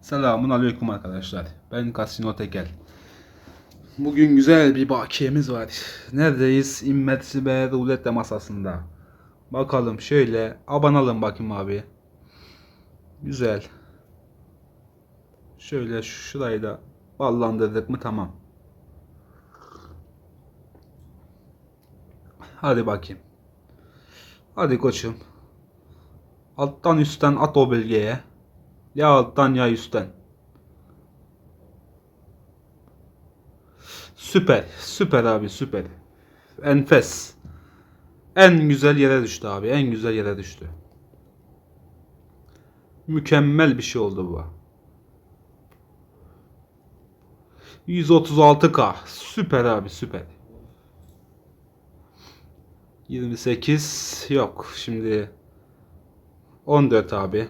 Selamun aleyküm arkadaşlar. Ben Kasino Tekel. Bugün güzel bir bakiyemiz var. Neredeyiz? İmmersibe rulette masasında. Bakalım şöyle abanalım bakayım abi. Güzel. Şöyle şurayı da ballandırdık mı tamam. Hadi bakayım. Hadi koçum. Alttan üstten at o bölgeye. Ya alttan ya üstten. Süper. Süper abi süper. Enfes. En güzel yere düştü abi. En güzel yere düştü. Mükemmel bir şey oldu bu. 136k. Süper abi süper. 28 yok. Şimdi 14 abi.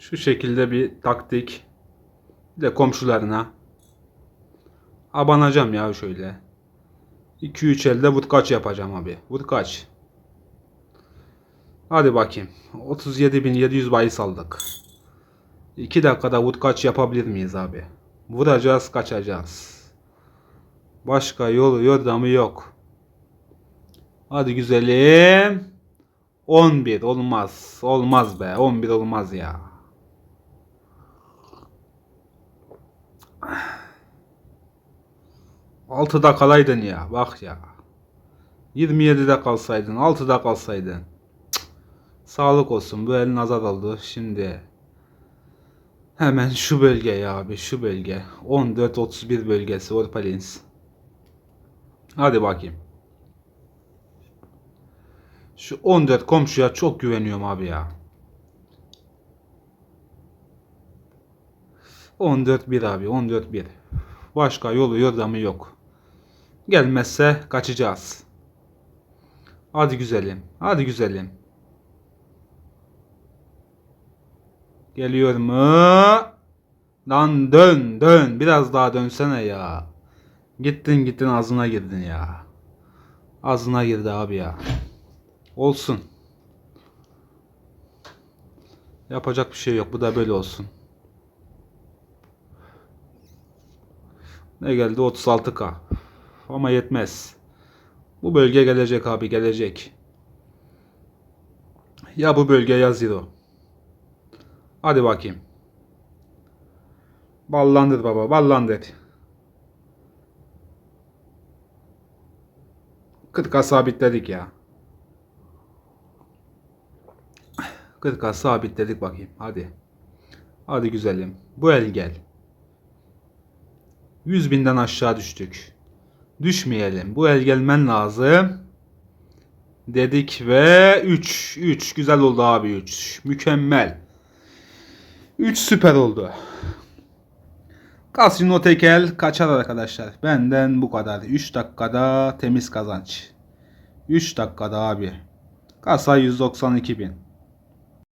Şu şekilde bir taktik. De komşularına. Abanacağım ya şöyle. 2-3 elde vurkaç yapacağım abi. Vurkaç. Hadi bakayım. 37.700 bahis aldık. 2 dakikada vurkaç yapabilir miyiz abi? Vuracağız kaçacağız. Başka yolu yordamı yok. Hadi güzelim. 11 olmaz. Olmaz be. 11 olmaz ya. Altıda kalaydın ya. Bak ya. 27'de kalsaydın. 6'da kalsaydın. Cık. Sağlık olsun. Bu el nazar oldu. Şimdi hemen şu bölge ya abi. Şu bölge. 14-31 bölgesi. Orpalins. Hadi bakayım. Şu 14 komşuya çok güveniyorum abi ya. 14 1 abi 14 1. Başka yolu yordamı yok. Gelmezse kaçacağız. Hadi güzelim. Hadi güzelim. Geliyor mu? Lan dön dön. Biraz daha dönsene ya. Gittin gittin ağzına girdin ya. Ağzına girdi abi ya. Olsun. Yapacak bir şey yok. Bu da böyle olsun. Ne geldi? 36k. Ama yetmez. Bu bölge gelecek abi gelecek. Ya bu bölge ya zero. Hadi bakayım. Ballandır baba ballandır. 40'a sabitledik ya. 40'a sabitledik bakayım. Hadi. Hadi güzelim. Bu el gel. 100 binden aşağı düştük. Düşmeyelim. Bu el gelmen lazım. Dedik ve 3. 3. Güzel oldu abi 3. Mükemmel. 3 süper oldu. Kasino tekel kaçar arkadaşlar. Benden bu kadar. 3 dakikada temiz kazanç. 3 dakikada abi. Kasa 192 bin.